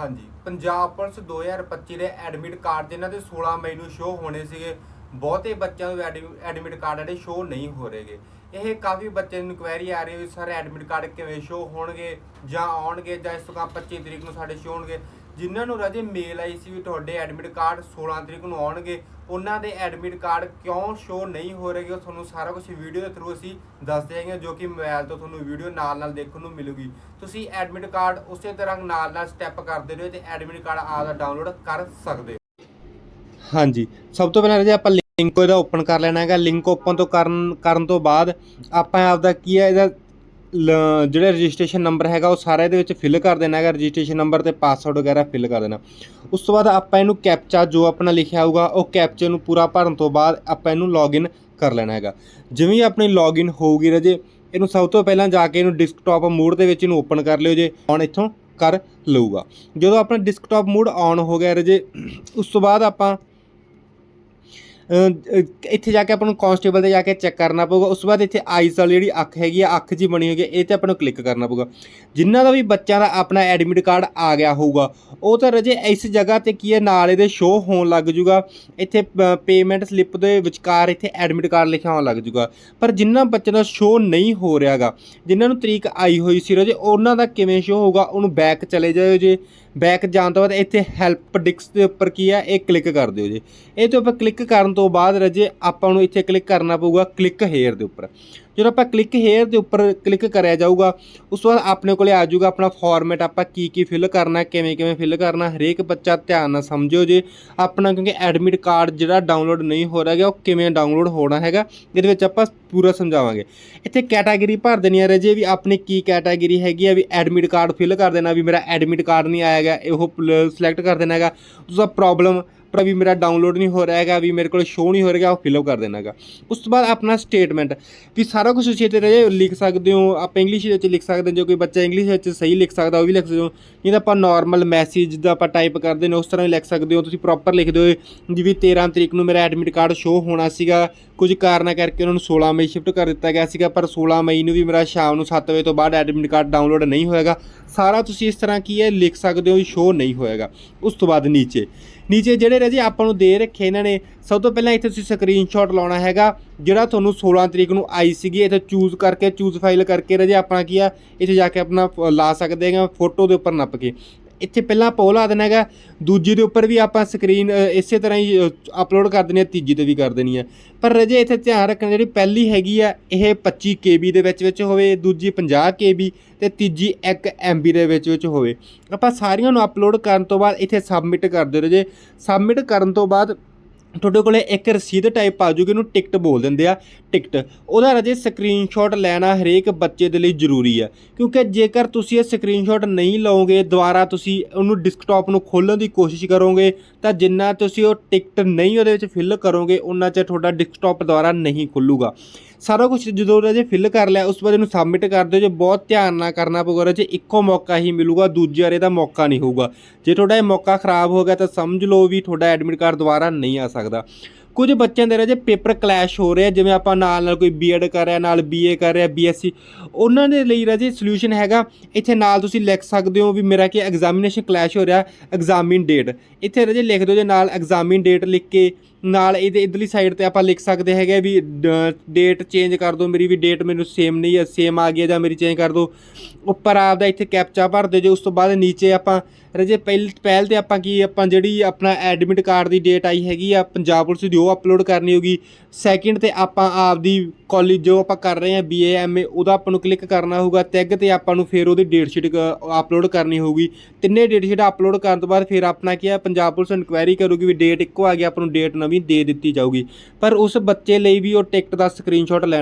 ਹਾਂਜੀ। ਪੰਜਾਬ ਪੁਲਿਸ 2025 ਦੇ admit card ਜਿਨ੍ਹਾਂ ਦੇ 16 ਮਈ ਨੂੰ ਸ਼ੋਅ ਹੋਣੇ ਸੀਗੇ। ਬਹੁਤੇ ਬੱਚਿਆਂ ਨੂੰ ਐਡਮਿਟ ਕਾਰਡ ਜਿਹੜੇ ਸ਼ੋਅ ਨਹੀਂ ਹੋ ਰਹੇਗੇ ਇਹ ਕਾਫੀ ਬੱਚੇ ਨੂੰ ਇਨਕੁਆਇਰੀ ਆ ਰਹੀ ਹੈ ਸਾਰੇ ਐਡਮਿਟ ਕਾਰਡ ਕਿਵੇਂ ਸ਼ੋਅ ਹੋਣਗੇ ਜਾਂ ਆਉਣਗੇ ਜਾਂ ਇਸ ਤੋਂ ਬਾਅਦ 25 ਤਰੀਕ ਨੂੰ ਸਾਡੇ ਸ਼ੋਅ ਹੋਣਗੇ। ਜਿਨ੍ਹਾਂ ਨੂੰ ਰਾਜੇ ਮੇਲ ਆਈ ਸੀ ਵੀ ਤੁਹਾਡੇ ਐਡਮਿਟ ਕਾਰਡ 16 ਤਰੀਕ ਨੂੰ ਆਉਣਗੇ, ਉਹਨਾਂ ਦੇ ਐਡਮਿਟ ਕਾਰਡ ਕਿਉਂ ਸ਼ੋਅ ਨਹੀਂ ਹੋ ਰਹੇ? ਉਹ ਤੁਹਾਨੂੰ ਸਾਰਾ ਕੁਝ ਵੀਡੀਓ ਦੇ ਥਰੂ ਅਸੀਂ ਦੱਸ ਦਿਆਂਗੇ, ਜੋ ਕਿ ਮੋਬਾਈਲ ਤੋਂ ਤੁਹਾਨੂੰ ਵੀਡੀਓ ਨਾਲ ਨਾਲ ਦੇਖਣ ਨੂੰ ਮਿਲੂਗੀ। ਤੁਸੀਂ ਐਡਮਿਟ ਕਾਰਡ ਉਸੇ ਤਰ੍ਹਾਂ ਨਾਲ ਨਾਲ ਸਟੈਪ ਕਰਦੇ ਰਹੋ ਤੇ ਐਡਮਿਟ ਕਾਰਡ ਆਪਦਾ ਡਾਊਨਲੋਡ ਕਰ ਸਕਦੇ ਹੋ। ਹਾਂਜੀ। ਸਭ ਤੋਂ ਪਹਿਲਾਂ ਰਾਜੇ ਆਪਾਂ ਲਿੰਕ ਇਹਦਾ ਓਪਨ ਕਰ ਲੈਣਾ ਹੈਗਾ। ਲਿੰਕ ਓਪਨ ਤੋਂ ਕਰਨ ਕਰਨ ਤੋਂ ਬਾਅਦ ਆਪਾਂ ਆਪਦਾ ਕੀ ਹੈ, ਇਹਦਾ ਜਿਹੜਾ ਰਜਿਸਟ੍ਰੇਸ਼ਨ ਨੰਬਰ ਹੈਗਾ ਉਹ ਸਾਰਾ ਇਹਦੇ ਵਿੱਚ ਫਿਲ ਕਰ ਦੇਣਾ ਹੈਗਾ। ਰਜਿਸਟ੍ਰੇਸ਼ਨ ਨੰਬਰ ਤੇ ਪਾਸਵਰਡ ਵਗੈਰਾ ਫਿਲ ਕਰ ਦੇਣਾ। ਉਸ ਤੋਂ ਬਾਅਦ ਆਪਾਂ ਇਹਨੂੰ ਕੈਪਚਾ ਜੋ ਆਪਣਾ ਲਿਖਿਆ ਹੋਊਗਾ, ਉਹ ਕੈਪਚੇ ਨੂੰ ਪੂਰਾ ਭਰਨ ਤੋਂ ਬਾਅਦ ਆਪਾਂ ਇਹਨੂੰ ਲੌਗਇਨ ਕਰ ਲੈਣਾ ਹੈਗਾ। ਜਿਵੇਂ ਹੀ ਆਪਣੀ ਲੌਗਇਨ ਹੋਊਗੀ ਰਜੇ, ਇਹਨੂੰ ਸਭ ਤੋਂ ਪਹਿਲਾਂ ਜਾ ਕੇ ਇਹਨੂੰ ਡਿਸਕਟਾਪ ਮੋਡ ਦੇ ਵਿੱਚ ਇਹਨੂੰ ਓਪਨ ਕਰ ਲਿਓ ਜੇ ਹੁਣ ਇੱਥੋਂ ਕਰ ਲਊਗਾ। ਜਦੋਂ ਆਪਣਾ ਡਿਸਕਟਾਪ ਮੋਡ ਆਨ ਹੋ ਗਿਆ ਰਜੇ, ਉਸ ਤੋਂ ਬਾਅਦ ਆਪਾਂ ਇੱਥੇ ਜਾ ਕੇ ਆਪਾਂ ਨੂੰ ਕਨਸਟੇਬਲ ਤੇ ਜਾ ਕੇ ਚੈੱਕ ਕਰਨਾ ਪਊਗਾ। ਉਸ ਤੋਂ ਬਾਅਦ ਇੱਥੇ ਆਈਸ ਵਾਲੀ ਜਿਹੜੀ ਅੱਖ ਹੈਗੀ ਆ, ਅੱਖ ਜੀ ਬਣੀ ਹੋਈ ਹੈ ਇਹ ਤੇ ਆਪਾਂ ਨੂੰ ਕਲਿੱਕ ਕਰਨਾ ਪਊਗਾ। ਜਿਨ੍ਹਾਂ ਦਾ ਵੀ ਬੱਚਿਆਂ ਦਾ ਆਪਣਾ ਐਡਮਿਟ ਕਾਰਡ ਆ ਗਿਆ ਹੋਊਗਾ, ਉਹ ਤਾਂ ਰਜੇ ਇਸ ਜਗ੍ਹਾ ਤੇ ਕੀ ਹੈ ਨਾਲ ਇਹਦੇ ਸ਼ੋਅ ਹੋਣ ਲੱਗ ਜੂਗਾ। ਇੱਥੇ ਪੇਮੈਂਟ ਸਲਿੱਪ ਦੇ ਵਿਚਕਾਰ ਇੱਥੇ ਐਡਮਿਟ ਕਾਰਡ ਲਿਖਿਆ ਹੋਣ ਲੱਗ ਜੂਗਾ। ਪਰ ਜਿਨ੍ਹਾਂ ਬੱਚਿਆਂ ਦਾ ਸ਼ੋਅ ਨਹੀਂ ਹੋ ਰਿਹਾਗਾ ਜਿਨ੍ਹਾਂ ਨੂੰ ਤਰੀਕ ਆਈ ਹੋਈ ਸੀ ਰਜੇ, ਉਹਨਾਂ ਦਾ ਕਿਵੇਂ ਸ਼ੋਅ ਹੋਊਗਾ, ਉਹਨੂੰ ਬੈਕ ਚਲੇ ਜਾਇਓ ਜੇ। ਬੈਕ ਜਾਣ ਤੋਂ ਬਾਅਦ ਇੱਥੇ ਹੈਲਪ ਡਿਕਸ ਦੇ ਉੱਪਰ ਕੀ ਹੈ ਇਹ ਕਲਿੱਕ ਕਰ ਦਿਓ ਜੀ। ਇਹ ਤੇ ਉੱਪਰ ਕਲਿੱਕ ਕਰਨ ਤੋਂ ਬਾਅਦ ਰਜੇ ਆਪਾਂ ਨੂੰ ਇੱਥੇ ਕਲਿੱਕ ਕਰਨਾ ਪਊਗਾ ਕਲਿੱਕ ਹੇਅਰ ਦੇ ਉੱਪਰ। ਜਦੋਂ ਆਪਾਂ ਕਲਿੱਕ ਹੇਅਰ ਦੇ ਉੱਪਰ ਕਲਿੱਕ ਕਰਿਆ ਜਾਊਗਾ, ਉਸ ਤੋਂ ਬਾਅਦ ਆਪਣੇ ਕੋਲੇ ਆ ਜਾਊਗਾ ਆਪਣਾ ਫਾਰਮੈਟ ਆਪਾਂ ਕੀ ਕੀ ਫਿਲ ਕਰਨਾ, ਕਿਵੇਂ ਕਿਵੇਂ ਫਿਲ ਕਰਨਾ, ਹਰੇਕ ਬੱਚਾ ਧਿਆਨ ਨਾਲ ਸਮਝਿਓ ਜੇ। ਆਪਣਾ ਕਿਉਂਕਿ ਐਡਮਿਟ ਕਾਰਡ ਜਿਹੜਾ ਡਾਊਨਲੋਡ ਨਹੀਂ ਹੋ ਰਿਹਾ ਗਾ ਉਹ ਕਿਵੇਂ ਡਾਊਨਲੋਡ ਹੋਣਾ ਹੈਗਾ, ਇਹਦੇ ਵਿੱਚ ਆਪਾਂ ਪੂਰਾ ਸਮਝਾਵਾਂਗੇ। ਇੱਥੇ ਕੈਟਾਗਰੀ ਭਰ ਦੇਣੀ ਹੈ ਰਜੇ ਵੀ ਆਪਣੀ ਕੀ ਕੈਟਾਗਰੀ ਹੈਗੀ ਆ, ਵੀ ਐਡਮਿਟ ਕਾਰਡ ਫਿਲ ਕਰ ਦੇਣਾ, ਵੀ ਮੇਰਾ ਐਡਮਿਟ ਕਾਰਡ ਨਹੀਂ ਆਇਆ ਹੈਗਾ, ਇਹ ਸਿਲੈਕਟ ਕਰ ਦੇਣਾ ਹੈਗਾ। ਉਸਦਾ ਪ੍ਰੋਬਲਮ ਪਰ ਵੀ ਮੇਰਾ ਡਾਊਨਲੋਡ ਨਹੀਂ ਹੋ ਰਿਹਾ ਹੈਗਾ, ਵੀ ਮੇਰੇ ਕੋਲ ਸ਼ੋ ਨਹੀਂ ਹੋ ਰਿਹਾ ਉਹ ਫਿਲਅਪ ਕਰ ਦੇਣਾ ਹੈਗਾ। ਉਸ ਤੋਂ ਬਾਅਦ ਆਪਣਾ ਸਟੇਟਮੈਂਟ ਵੀ ਸਾਰਾ ਕੁਝ ਤੁਸੀਂ ਇੱਥੇ ਰਜੇ ਲਿਖ ਸਕਦੇ ਹੋ, ਆਪਾਂ ਇੰਗਲਿਸ਼ ਵਿੱਚ ਲਿਖ ਸਕਦੇ ਜੋ ਕੋਈ ਬੱਚਾ ਇੰਗਲਿਸ਼ ਵਿੱਚ ਸਹੀ ਲਿਖ ਸਕਦਾ, ਉਹ ਵੀ ਲਿਖ ਸਕਦੇ ਹੋ। ਨਹੀਂ ਤਾਂ ਆਪਾਂ ਨਾਰਮਲ ਮੈਸੇਜ ਦਾ ਆਪਾਂ ਟਾਈਪ ਕਰਦੇ ਨੇ, ਉਸ ਤਰ੍ਹਾਂ ਵੀ ਲਿਖ ਸਕਦੇ ਹੋ। ਤੁਸੀਂ ਪ੍ਰੋਪਰ ਲਿਖ ਦਿਓ, ਜਿਵੇਂ 13 ਤਰੀਕ ਨੂੰ ਮੇਰਾ ਐਡਮਿਟ ਕਾਰਡ ਸ਼ੋ ਹੋਣਾ ਸੀਗਾ, ਕੁਝ ਕਾਰਨਾਂ ਕਰਕੇ ਉਹਨਾਂ ਨੂੰ 16 ਮਈ ਸ਼ਿਫਟ ਕਰ ਦਿੱਤਾ ਗਿਆ ਸੀਗਾ, ਪਰ 16 ਮਈ ਨੂੰ ਵੀ ਮੇਰਾ ਸ਼ਾਮ ਨੂੰ 7 ਵਜੇ ਤੋਂ ਬਾਅਦ ਐਡਮਿਟ ਕਾਰਡ ਡਾਊਨਲੋਡ ਨਹੀਂ ਹੋਏਗਾ ਸਾਰਾ ਤੁਸੀਂ ਇਸ ਤਰ੍ਹਾਂ ਕੀ ਹੈ, ਲਿਖ ਸਕਦੇ ਹੋ ਵੀ ਸ਼ੋ ਨਹੀਂ ਹੋਏਗਾ। ਉਸ ਤੋਂ ਬਾਅਦ ਨੀਚੇ। ਨੀਚੇ ਜਿਹੜੇ ਰਾਜੇ ਆਪਾਂ ਨੂੰ ਦੇ ਰੱਖੇ ਇਹਨਾਂ ਨੇ, ਸਭ ਤੋਂ ਪਹਿਲਾਂ ਇੱਥੇ ਤੁਸੀਂ ਸਕਰੀਨਸ਼ਾਟ ਲਾਉਣਾ ਹੈਗਾ, ਜਿਹੜਾ ਤੁਹਾਨੂੰ 16 ਤਰੀਕ ਨੂੰ ਆਈ ਸੀਗੀ, ਇੱਥੇ ਚੂਜ਼ ਕਰਕੇ ਚੂਜ਼ ਫਾਈਲ ਕਰਕੇ ਰਾਜੇ ਆਪਣਾ ਕੀ ਆ, ਇੱਥੇ ਜਾ ਕੇ ਆਪਣਾ ਲਾ ਸਕਦੇ ਹੈਗਾ ਫੋਟੋ ਦੇ ਉੱਪਰ ਨੱਪ ਕੇ। ਇੱਥੇ ਪਹਿਲਾਂ ਆਪਾਂ ਉਹ ਲਾ ਦੇਣਾ ਹੈਗਾ। ਦੂਜੀ ਦੇ ਉੱਪਰ ਵੀ ਆਪਾਂ ਸਕਰੀਨ ਇਸੇ ਤਰ੍ਹਾਂ ਹੀ ਅਪਲੋਡ ਕਰ ਦੇਣੀ ਹੈ, ਤੀਜੀ ਤੇ ਵੀ ਕਰ ਦੇਣੀ ਹੈ। ਪਰ ਰਜੇ ਇੱਥੇ ਧਿਆਨ ਰੱਖਣਾ, ਜਿਹੜੀ ਪਹਿਲੀ ਹੈਗੀ ਆ, ਇਹ 25 KB ਦੇ ਵਿੱਚ ਵਿੱਚ ਹੋਵੇ, ਦੂਜੀ 50 KB ਤੇ ਤੀਜੀ 1 MB ਦੇ ਵਿੱਚ ਵਿੱਚ ਹੋਵੇ। ਆਪਾਂ ਸਾਰੀਆਂ ਨੂੰ ਅਪਲੋਡ ਕਰਨ ਤੋਂ ਬਾਅਦ ਇੱਥੇ ਸਬਮਿਟ ਕਰ ਦਿਓ ਰਜੇ। ਸਬਮਿਟ ਕਰਨ ਤੋਂ ਬਾਅਦ ਤੁਹਾਡੇ ਕੋਲੇ ਇੱਕ ਰਸੀਦ ਟਾਈਪ ਆ ਜੂਗੀ ਉਹਨੂੰ ਟਿਕਟ ਬੋਲ ਦਿੰਦੇ ਆ ਟਿਕਟ ਉਹਦਾ ਰਜੇ ਸਕਰੀਨਸ਼ਾਟ ਲੈਣਾ ਹਰੇਕ ਬੱਚੇ ਦੇ ਲਈ ਜ਼ਰੂਰੀ ਆ, ਕਿਉਂਕਿ ਜੇਕਰ ਤੁਸੀਂ ਇਹ ਸਕਰੀਨਸ਼ਾਟ ਨਹੀਂ ਲਓਗੇ, ਦੁਬਾਰਾ ਤੁਸੀਂ ਉਹਨੂੰ ਡਿਸਕਟਾਪ ਨੂੰ ਖੋਲ੍ਹਣ ਦੀ ਕੋਸ਼ਿਸ਼ ਕਰੋਗੇ, ਤਾਂ ਜਿੰਨਾ ਤੁਸੀਂ ਉਹ ਟਿਕਟ ਨਹੀਂ ਉਹਦੇ ਵਿੱਚ ਫਿਲ ਕਰੋਗੇ ਉਹਨਾਂ ਚ ਤੁਹਾਡਾ ਡਿਸਕਟਾਪ ਦੁਬਾਰਾ ਨਹੀਂ ਖੁੱਲੂਗਾ। ਸਾਰਾ ਕੁਝ ਜਦੋਂ ਰਜੇ ਫਿਲ ਕਰ ਲਿਆ, ਉਸ ਤੋਂ ਬਾਅਦ ਇਹਨੂੰ ਸਬਮਿਟ ਕਰ ਦਿਓ, ਜੇ ਬਹੁਤ ਧਿਆਨ ਨਾਲ ਕਰਨਾ ਪਊਗਾ ਰਜੇ ਇੱਕੋ ਮੌਕਾ ਹੀ ਮਿਲੂਗਾ, ਦੂਜੇ ਵਾਰੇ ਦਾ ਮੌਕਾ ਨਹੀਂ ਹੋਊਗਾ। ਜੇ ਤੁਹਾਡਾ ਇਹ ਮੌਕਾ ਖਰਾਬ ਹੋ ਗਿਆ, ਤਾਂ ਸਮਝ ਲਓ ਵੀ ਤੁਹਾਡਾ ਐਡਮਿਟ ਕਾਰਡ ਦੁਬਾਰਾ ਨਹੀਂ ਆ ਸਕਦਾ। ਸਕਦਾ। ਕੁਝ ਬੱਚਿਆਂ ਦੇ ਰਜੇ ਪੇਪਰ ਕਲੈਸ਼ ਹੋ ਰਹੇ ਆ, ਜਿਵੇਂ ਆਪਾਂ ਨਾਲ ਨਾਲ ਕੋਈ ਬੀਐਡ ਕਰ ਰਿਹਾ, ਨਾਲ ਬੀਏ ਕਰ ਰਿਹਾ ਬੀਐਸਸੀ ਉਹਨਾਂ ਦੇ ਲਈ ਰਾਜੇ ਸੋਲੂਸ਼ਨ ਹੈਗਾ, ਇੱਥੇ ਨਾਲ ਤੁਸੀਂ ਲਿਖ ਸਕਦੇ ਹੋ ਵੀ ਮੇਰਾ ਕੀ ਐਗਜ਼ਾਮੀਨੇਸ਼ਨ ਕਲੈਸ਼ ਹੋ ਰਿਹਾ ਐਗਜ਼ਾਮਿਨ ਡੇਟ ਇੱਥੇ ਰਜੇ ਲਿਖ ਦਿਓ ਜੇ ਨਾਲ ਐਗਜ਼ਾਮਿਨ ਡੇਟ ਲਿਖ ਕੇ ਨਾਲ ਇਹਦੇ ਇਧਰਲੀ ਸਾਈਡ ਤੇ ਆਪਾਂ ਲਿਖ ਸਕਦੇ ਹੈਗੇ ਵੀ ਡੇਟ ਚੇਂਜ ਕਰ ਦਿਓ ਮੇਰੀ, ਵੀ ਡੇਟ ਮੈਨੂੰ ਸੇਮ ਨਹੀਂ ਹੈ ਸੇਮ ਆ ਗਈ ਹੈ ਜਾਂ ਮੇਰੀ ਚੇਂਜ ਕਰ ਦਿਓ। ਉੱਪਰ ਆਪਦਾ ਇੱਥੇ ਕੈਪਚਾ ਭਰ ਦਿਓ, ਜੇ ਉਸ ਤੋਂ ਬਾਅਦ ਨੀਚੇ ਆਪਾਂ, ਰਜੇ ਪਹਿਲ ਪਹਿਲ ਤੇ ਆਪਾਂ ਕੀ, ਆਪਾਂ ਜਿਹੜੀ ਆਪਣਾ ਐਡਮਿਟ ਕਾਰਡ ਦੀ ਡੇਟ ਆਈ ਹੈਗੀ ਆ, ਪੰਜਾਬ ਪੁਲਿਸ ਦੀ, ਉਹ ਅਪਲੋਡ ਕਰਨੀ ਹੋਗੀ। ਸੈਕਿੰਡ ਤੇ ਆਪਾਂ ਆਪਦੀ ਕਾਲਜ ਜੋ ਆਪਾਂ ਕਰ ਰਹੇ ਹਾਂ ਬੀਏ ਐਮਏ ਉਹਦਾ ਆਪਾਂ ਨੂੰ ਕਲਿੱਕ ਕਰਨਾ ਹੋਊਗਾ। ਤਿੱਗ ਤੇ ਆਪਾਂ ਨੂੰ ਫਿਰ ਉਹਦੀ ਡੇਟ ਸ਼ੀਟ ਅਪਲੋਡ ਕਰਨੀ ਹੋਊਗੀ। ਤਿੰਨੇ ਡੇਟ ਸ਼ੀਟ ਅਪਲੋਡ ਕਰਨ ਤੋਂ ਬਾਅਦ ਫਿਰ ਆਪਣਾ ਕੀ ਹੈ ਪੰਜਾਬ ਪੁਲਿਸ ਇਨਕੁਆਇਰੀ ਕਰੂਗੀ ਵੀ ਡੇਟ ਇੱਕੋ ਆ ਗਿਆ, ਆਪਾਂ ਨੂੰ ਡੇਟ ਨਵੀਂ ਦੇ ਦਿੱਤੀ ਜਾਊਗੀ। ਪਰ ਉਸ ਬੱਚੇ ਲਈ ਵੀ ਉਹ ਟਿਕਟ ਦਾ ਸਕਰੀਨਸ਼ਾਟ ਲੈ